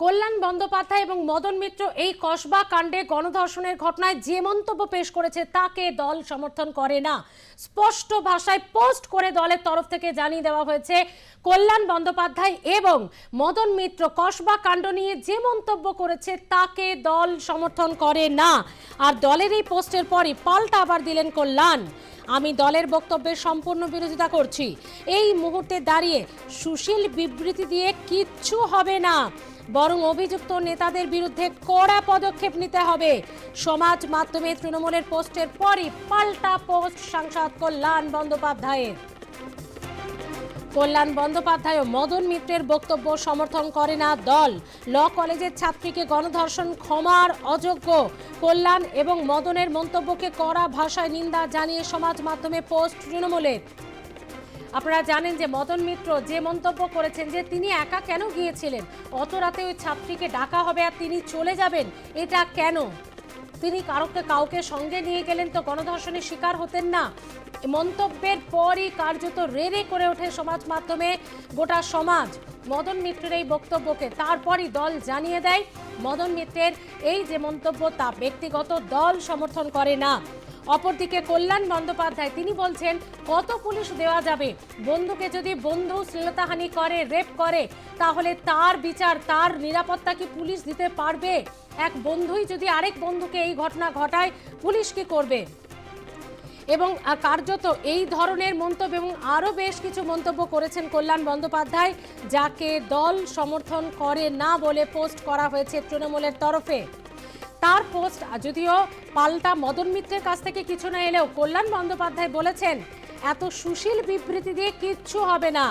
কল্যাণ বন্দ্যোপাধ্যায় এবং মদন মিত্র এই কসবা কাণ্ডে গণধর্ষণের ঘটনায় যে মন্তব্য পেশ করেছে তাকে দল সমর্থন করে না। স্পষ্ট ভাষায় পোস্ট করে দলের তরফ থেকে জানিয়ে দেওয়া হয়েছে, কল্যাণ বন্দ্যোপাধ্যায় এবং মদন মিত্র কসবা কাণ্ড নিয়ে যে মন্তব্য করেছে তাকে দল সমর্থন করে না। আর দলের এই পোস্টের পরই পাল্টা আবার দিলেন কল্যাণ। আমি দলের বক্তব্যের সম্পূর্ণ বিরোধিতা করছি। এই মুহূর্তে দাঁড়িয়ে সুশীল বিবৃতি দিয়ে কিচ্ছু হবে না। বরং অভিযুক্ত নেতাদের বিরুদ্ধে কড়া পদক্ষেপ নিতে হবে। সমাজ মাধ্যমে তৃণমূলের পোস্টের পরই পাল্টা পোস্ট সাংসদ কল্যাণ বন্দ্যোপাধ্যায়ের। কল্যাণ বন্দ্যোপাধ্যায় ও মদন মিত্রের বক্তব্য সমর্থন করে না দল। ল কলেজের ছাত্রীকে গণধর্ষণ ক্ষমার অযোগ্য। কল্যাণ এবং মদনের মন্তব্যকে কড়া ভাষায় নিন্দা জানিয়ে সমাজ মাধ্যমে পোস্ট তৃণমূলের। আপনারা জানেন যে মদন মিত্র যে মন্তব্য করেছেন যে তিনি একা কেন গিয়েছিলেন? অত রাতে ওই ছাত্রীকে ডাকা হবে আর তিনি চলে যাবেন, এটা কেন? তিনি কারোকে কাউকে সঙ্গে নিয়ে গেলেন তো গণধর্ষণের শিকার হতেন না। মন্তব্যের পরই কার্যত রেড়ে করে ওঠে সমাজ মাধ্যমে গোটা সমাজ। মদন মিত্রের এই বক্তব্যকে তারপরই দল জানিয়ে দেয়। মদন মিত্রের এই যে মন্তব্য তা ব্যক্তিগত দল সমর্থন করে না। অপরদিকে কল্যাণ বন্দ্যোপাধ্যায় তিনি বলছেন, কত পুলিশ দেওয়া যাবে? বন্ধুকে যদি বন্ধু শ্লীলতাহানি করে, রেপ করে, তাহলে তার বিচার, তার নিরাপত্তা কি পুলিশ দিতে পারবে? এক বন্ধুই যদি আরেক বন্ধুকে এই ঘটনা ঘটায়, পুলিশ কি করবে? এবং কার্যত এই ধরনের মন্তব্য এবং আরও বেশ কিছু মন্তব্য করেছেন কল্যাণ বন্দ্যোপাধ্যায়, যাকে দল সমর্থন করে না বলে পোস্ট করা হয়েছে তৃণমূলের তরফে। তার পোস্ট যদিও পাল্টা মদন মিত্রের কাছ থেকে কিছু না এলেও কল্যাণ বন্দ্যোপাধ্যায় বলেছেন, এত সুশীল বিবৃতি দিয়ে কিচ্ছু হবে না।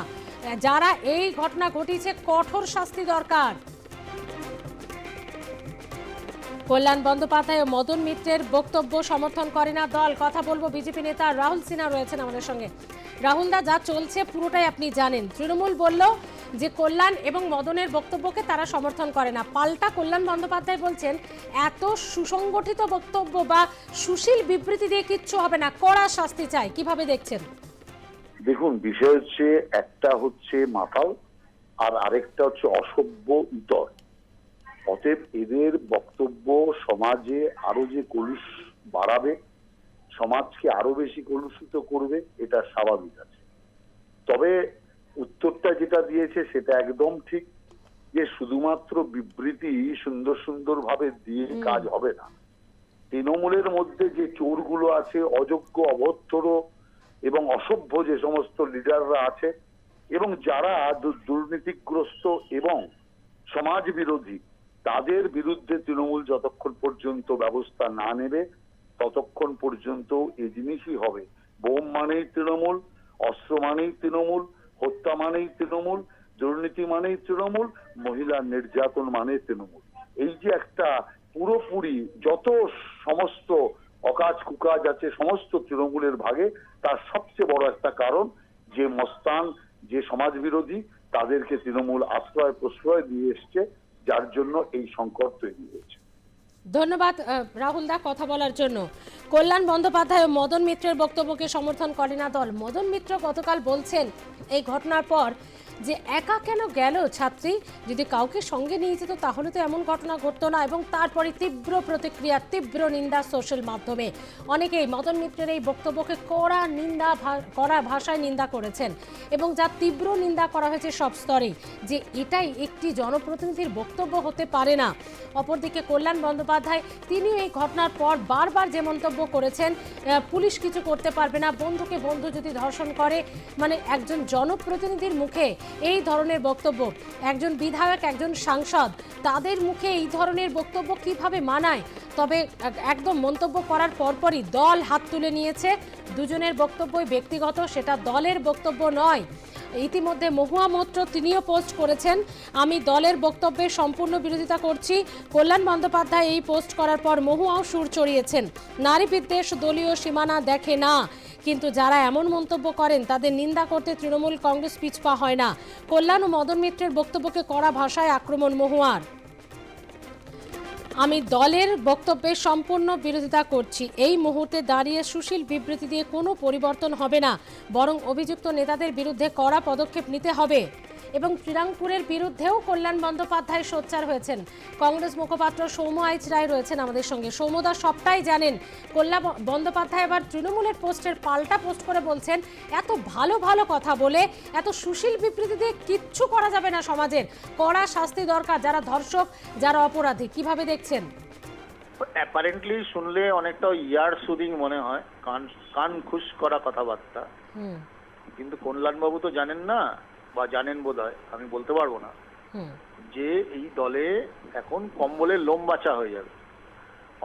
যারা এই ঘটনা ঘটিয়েছে, কঠোর শাস্তি দরকার। কল্যাণ বন্দ্যোপাধ্যায় ও মদন মিত্রের বক্তব্য সমর্থন করে না দল। কথা বলব বিজেপি নেতা রাহুল সিনহা রয়েছেন আমাদের সঙ্গে। রাহুল দা, যা চলছে পুরোটাই আপনি জানেন। তৃণমূল বলল যে কল্যাণ এবং মদনের বক্তব্যকে তারা সমর্থন করে না। পাল্টা কল্যাণ বন্দ্যোপাধ্যায় বলছেন, এত সুসংগঠিত বক্তব্য বা সুশীল বিবৃতি দিয়ে কিচ্ছু হবে না, কড়া শাস্তি চাই। কীভাবে দেখছেন? দেখুন, বিষয় হচ্ছে একটা হচ্ছে মাতাল আর আরেকটা হচ্ছে অসভ্য ইতর। অতএব এদের বক্তব্য সমাজে আরও যে কলুষ বাড়াবে সমাজকে আরও বেশি কলুষিত করবে এটা স্বাভাবিক আছে। তবে উত্তরটা যেটা দিয়েছে সেটা একদম ঠিক যে শুধুমাত্র বিবৃতি সুন্দর সুন্দর ভাবে দিয়ে কাজ হবে না। তৃণমূলের মধ্যে যে চোরগুলো আছে অযোগ্য অভদ্র এবং অসভ্য যে সমস্ত লিডাররা আছে এবং যারা দুর্নীতিগ্রস্ত এবং সমাজ বিরোধী তাদের বিরুদ্ধে তৃণমূল যতক্ষণ পর্যন্ত ব্যবস্থা না নেবে, ততক্ষণ পর্যন্ত এই জিনিসই হবে। বোম মানেই তৃণমূল, অস্ত্র মানেই তৃণমূল, হত্যা মানেই তৃণমূল, দুর্নীতি মানেই তৃণমূল, মহিলা নির্যাতন মানে তৃণমূল। এই যে একটা পুরোপুরি যত সমস্ত অকাজ কুকাজ আছে, সমস্ত তৃণমূলের ভাগে, তার সবচেয়ে বড় একটা কারণ যে মস্তান, যে সমাজ বিরোধী তাদেরকে তৃণমূল আশ্রয় প্রশ্রয় দিয়ে এসছে। যার জন্য এই সংকট তৈরি হয়েছে। ধন্যবাদ রাহুল দা, কথা বলার জন্য। কল্যাণ বন্দ্যোপাধ্যায় ও মদন মিত্রের বক্তব্যকে সমর্থন করে না দল। মদন মিত্র গতকাল বলছেন, এই ঘটনার পর যে একা কেন গেল ছাত্রী? যদি কাউকে সঙ্গে নিয়ে যেত, তাহলে তো এমন ঘটনা ঘটতো না এবং তারপরে তীব্র প্রতিক্রিয়া, তীব্র নিন্দা সোশ্যাল মাধ্যমে। অনেকেই মদন মিত্রের এই বক্তব্যকে কড়া নিন্দা কড়া ভাষায় নিন্দা করেছেন এবং যা তীব্র নিন্দা করা হয়েছে সব স্তরেই যে এটাই একটি জনপ্রতিনিধির বক্তব্য হতে পারে না। অপরদিকে কল্যাণ বন্দ্যোপাধ্যায় তিনি এই ঘটনার পর বারবার যে মন্তব্য করেছেন পুলিশ কিছু করতে পারবে না, বন্ধুকে বন্ধু যদি ধর্ষণ করে মানে একজন জনপ্রতিনিধির মুখে এই ধরনের বক্তব্য। একজন বিধায়ক, একজন সাংসদ, তাদের মুখে এই ধরনের বক্তব্য কীভাবে মানায়? তবে একদম মন্তব্য করার পরপরই দল হাত তুলে নিয়েছে। দুজনের বক্তব্যই ব্যক্তিগত, সেটা দলের বক্তব্য নয়। ইতিমধ্যে মহুয়া মৈত্র তিনিও পোস্ট করেছেন। আমি দলের বক্তব্যে সম্পূর্ণ বিরোধিতা করছি। কল্যাণ বন্দ্যোপাধ্যায় এই পোস্ট করার পর মহুয়াও সুর চড়িয়েছেন। নারী বিদ্বেষ দলীয় সীমানা দেখে না। কিন্তু যারা এমন মন্তব্য করেন, তাদের নিন্দা করতে তৃণমূল কংগ্রেস পিছপা হয় না। কল্যাণ ও মদন মিত্রের বক্তব্যকে কড়া ভাষায় আক্রমণ মহুয়ার। আমি দলের বক্তব্যে সম্পূর্ণ বিরোধিতা করছি। এই মুহূর্তে দাঁড়িয়ে সুশীল বিবৃতি দিয়ে কোনো পরিবর্তন হবে না, বরং অভিযুক্ত নেতাদের বিরুদ্ধে কড়া পদক্ষেপ নিতে হবে। এবং শ্রীরামপুরের বিরুদ্ধেও কল্যাণ বন্দ্যোপাধ্যায় সোচ্চার হয়েছেন। কংগ্রেস মুখপাত্র সৌম্য আইচ রায় রয়েছেন আমাদের সঙ্গে। সৌম্যদা সবটাই জানেন কল্যাণ বন্দ্যোপাধ্যায় এবার তৃণমূলের পোস্টের পাল্টা পোস্ট করে বলছেন এত ভালো ভালো কথা বলে এত সুশীল বিবৃতি দিয়ে কিচ্ছু করা যাবে না সমাজের। কড়া শাস্তি দরকার যারা ধর্ষক যারা অপরাধী। কীভাবে দেখছেন? অ্যাপারেন্টলি শুনলে অনেকটা ইয়ার সুদিং মনে হয় কান কান খুশ করা কথাবার্তা। হুম। কিন্তু কল্যাণবাবু তো জানেন না বা জানেন বোধ হয় আমি বলতে পারব না যে এই দলে এখন কম্বলের লোম বাঁচা হয়ে যাবে।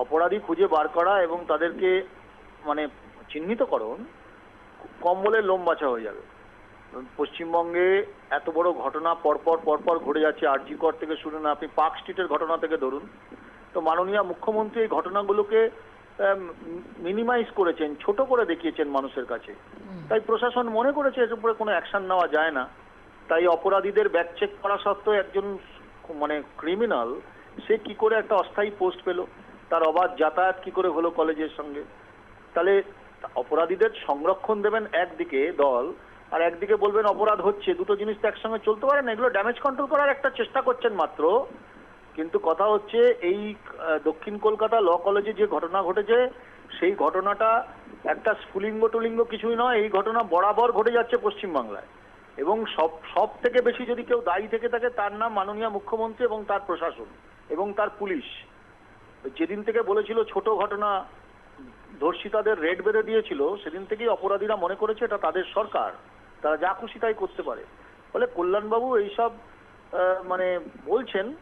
অপরাধী খুঁজে বার করা এবং তাদেরকে মানে চিহ্নিতকরণ কম্বলের লোম বাঁচা হয়ে যাবে। পশ্চিমবঙ্গে এত বড় ঘটনা পরপর পরপর ঘটে যাচ্ছে আরজিকর থেকে শুরু না আপনি পার্ক স্ট্রিটের ঘটনা থেকে ধরুন। তো মাননীয় মুখ্যমন্ত্রী এই ঘটনাগুলোকে মিনিমাইজ করেছেন ছোট করে দেখিয়েছেন মানুষের কাছে। তাই প্রশাসন মনে করেছে এর উপরে কোনো অ্যাকশন নেওয়া যায় না। তাই অপরাধীদের ব্যাক চেক করা সত্ত্বেও একজন মানে ক্রিমিনাল সে কি করে একটা অস্থায়ী পোস্ট পেল? তার অবাধ যাতায়াত কি করে হলো কলেজের সঙ্গে? তাহলে অপরাধীদের সংরক্ষণ দেবেন একদিকে দল, আর একদিকে বলবেন অপরাধ হচ্ছে, দুটো জিনিস তো একসঙ্গে চলতে পারে না, এগুলো ড্যামেজ কন্ট্রোল করার একটা চেষ্টা করছেন মাত্র। কিন্তু কথা হচ্ছে এই দক্ষিণ কলকাতা ল কলেজে যে ঘটনা ঘটেছে, সেই ঘটনাটা একটা স্ফুলিঙ্গ টুলিঙ্গ কিছুই নয়, এই ঘটনা বরাবর ঘটে যাচ্ছে পশ্চিমবাংলায়। এবং সব সব থেকে বেশি যদি কেউ দায়ী থেকে থাকে, তার নাম মাননীয় মুখ্যমন্ত্রী এবং তার প্রশাসন এবং তার পুলিশ। যেদিন থেকে বলেছিল ছোট ঘটনা ধর্ষিতাদের রেড বেঁধে দিয়েছিল, সেদিন থেকেই অপরাধীরা মনে করেছে এটা তাদের সরকার। তারা যা খুশি তাই করতে পারে। ফলে কল্যাণবাবু এইসব মানে বলছেন,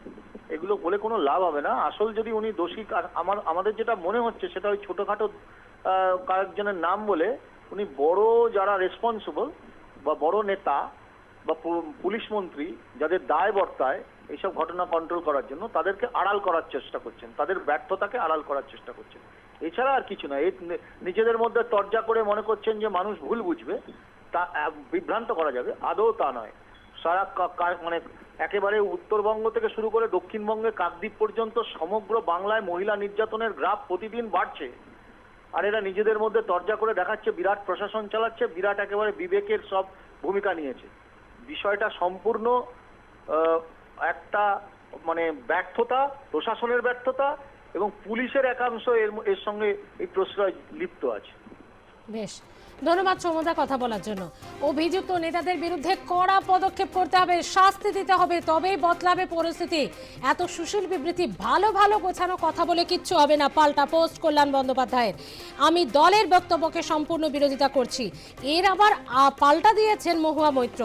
এগুলো বলে কোনো লাভ হবে না। আসল যদি উনি দোষী আমার, আমাদের যেটা মনে হচ্ছে সেটা ওই ছোটখাটো কয়েকজনের নাম বলে উনি বড় যারা রেসপন্সিবল বা বড় নেতা বা পুলিশ মন্ত্রী যাদের দায় বর্তায় এইসব ঘটনা কন্ট্রোল করার জন্য তাদেরকে আড়াল করার চেষ্টা করছেন। তাদের ব্যর্থতাকে আড়াল করার চেষ্টা করছেন। এছাড়া আর কিছু না এই নিজেদের মধ্যে তর্জা করে মনে করছেন যে মানুষ ভুল বুঝবে, তা বিভ্রান্ত করা যাবে, আদৌ তা নয়। সারা মানে একেবারে উত্তরবঙ্গ থেকে শুরু করে দক্ষিণবঙ্গে কাকদ্বীপ পর্যন্ত সমগ্র বাংলায় মহিলা নির্যাতনের গ্রাফ প্রতিদিন বাড়ছে। আর এরা নিজেদের মধ্যে তর্জা করে দেখাচ্ছে, বিরাট প্রশাসন চালাচ্ছে, বিরাট একেবারে বিবেকের সব ভূমিকা নিয়েছে। বিষয়টা সম্পূর্ণ একটা মানে ব্যর্থতা, প্রশাসনের ব্যর্থতা এবং পুলিশের একাংশ এর এর সঙ্গে এই প্রশ্রয় লিপ্ত আছে। বেশ। ধন্যবাদ সৌমদা কথা বলার জন্য। অভিযুক্ত নেতাদের বিরুদ্ধে কড়া পদক্ষেপ করতে হবে, শাস্তি দিতে হবে, তবেই বদলাবে পরিস্থিতি। এত সুশীল বিবৃতি, ভালো ভালো গোছানো কথা বলে কিচ্ছু হবে না। পাল্টা পোস্ট, কল্যাণ বন্দ্যোপাধ্যায়ের। আমি দলের বক্তব্যকে সম্পূর্ণ বিরোধিতা করছি। এর আবার পাল্টা দিয়েছেন মহুয়া মৈত্র।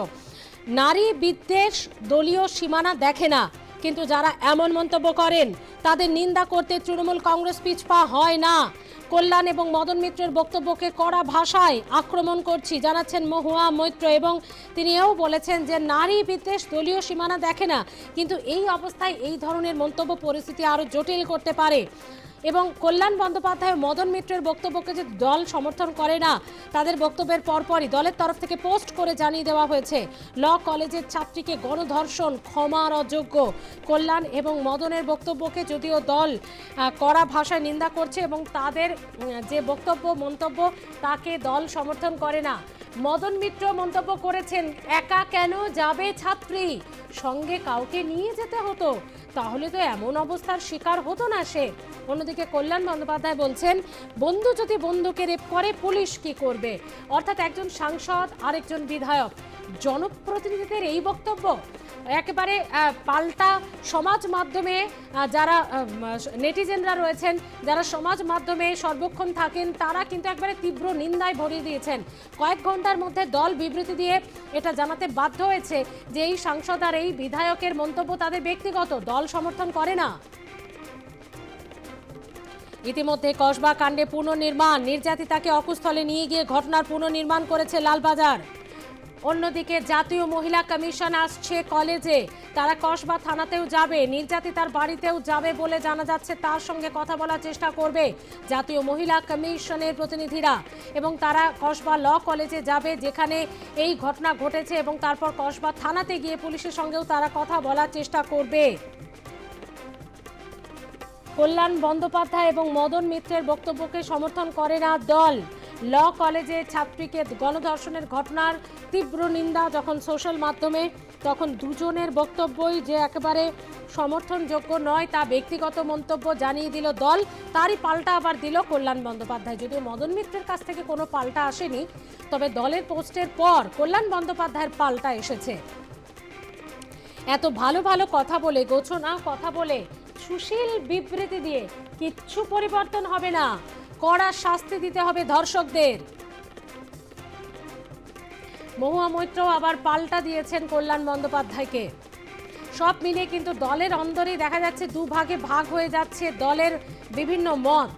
নারী বিদ্বেষ দলীয় সীমানা দেখে না। কিন্তু যারা এমন মন্তব্য করেন, তাদের নিন্দা করতে তৃণমূল কংগ্রেস পিছপা হয় না। কল্যাণ এবং মদন মিত্রের বক্তব্যকে কড়া ভাষায় আক্রমণ করছি, জানাচ্ছেন মহুয়া মৈত্র এবং তিনি এও বলেছেন যে নারী বিদ্বেষ দলীয় সীমানা দেখে না, কিন্তু এই অবস্থায় এই ধরনের মন্তব্য পরিস্থিতি আরও জটিল করতে পারে। এবং কল্যাণ বন্দ্যোপাধ্যায় মদন মিত্রের বক্তব্যকে যে দল সমর্থন করে না, তাদের বক্তব্যের পরপরই দলের তরফ থেকে পোস্ট করে জানিয়ে দেওয়া হয়েছে, ল কলেজের ছাত্রীকে গণধর্ষণ ক্ষমার অযোগ্য। কল্যাণ এবং মদনের বক্তব্যকে যদিও দল কড়া ভাষায় নিন্দা করছে এবং তাদের যে বক্তব্য, মন্তব্য, তাকে দল সমর্থন করে না। মদন মিত্র মন্তব্য করেছেন, একা কেন যাবে ছাত্রী? সঙ্গে কাউকে নিয়ে যেতে হতো। তাহলে তো এমন অবস্থার শিকার হতো না সে। অন্যদিকে কল্যাণ বন্দ্যোপাধ্যায় বলছেন, বন্ধু যদি বন্ধুকে রেপ করে, পুলিশ কি করবে? অর্থাৎ একজন সাংসদ, আরেকজন বিধায়ক। জনপ্রতিনিধিদের এই বক্তব্য, একেবারে পাল্টা সমাজ মাধ্যমে যারা নেটিজেনরা রয়েছেন, যারা সমাজ মাধ্যমে সর্বক্ষণ থাকেন, তারা কিন্তু একবারে তীব্র নিন্দায় ভরিয়ে দিয়েছেন। কয়েক ঘণ্টার মধ্যে দল বিবৃতি দিয়ে এটা জানাতে বাধ্য হয়েছে যে এই সাংসদ আর এই বিধায়কের মন্তব্য তাদের ব্যক্তিগত, দল সমর্থন করে না। ইতিমধ্যে কসবা কাণ্ডে পুনর্নির্মাণ, নির্যাতিতাকে অকুস্থলে নিয়ে গিয়ে ঘটনার পুনর্নির্মাণ করেছে লালবাজার। অন্যদিকে জাতীয় মহিলা কমিশন আসছে কলেজে। তারা কসবা থানাতেও যাবে নির্যাতিতার বাড়িতেও যাবে বলে জানা যাচ্ছে, তার সঙ্গে কথা বলার চেষ্টা করবে জাতীয় মহিলা কমিশনের প্রতিনিধিরা। এবং তারা কসবা ল কলেজে যাবে, যেখানে এই ঘটনা ঘটেছে এবং তারপর কসবা থানাতে গিয়ে পুলিশের সঙ্গেও তারা কথা বলার চেষ্টা করবে। কল্যাণ বন্দ্যোপাধ্যায় এবং মদন মিত্রের বক্তব্যকে সমর্থন করে না দল। ল কলেজে ছাত্রীকে গণধর্ষণের ঘটনার তীব্র নিন্দা যখন সোশ্যাল মাধ্যমে, তখন দুজনের বক্তব্যই যে একেবারে সমর্থনযোগ্য নয় তা ব্যক্তিগত মন্তব্য জানিয়ে দিল দল, তারই পাল্টা আবার দিল কল্যাণ বন্দ্যোপাধ্যায়। যদিও মদন মিত্রের কাছ থেকে কোনো পাল্টা আসেনি, তবে দলের পোস্টের পর কল্যাণ বন্দ্যোপাধ্যায়ের পাল্টা এসেছে। এত ভালো ভালো কথা বলে গোছনা, কথা বলে সুশীল বিবৃতি দিয়ে কিচ্ছু পরিবর্তন হবে না। কড়া শাস্তি দিতে হবে ধর্ষকদের মহুয়া মৈত্র আবার পাল্টা দিয়েছেন কল্যাণ বন্দ্যোপাধ্যায়কে। সব মিলিয়ে কিন্তু দলের অন্দরেই দেখা যাচ্ছে দুভাগে ভাগ হয়ে যাচ্ছে দলের বিভিন্ন মত।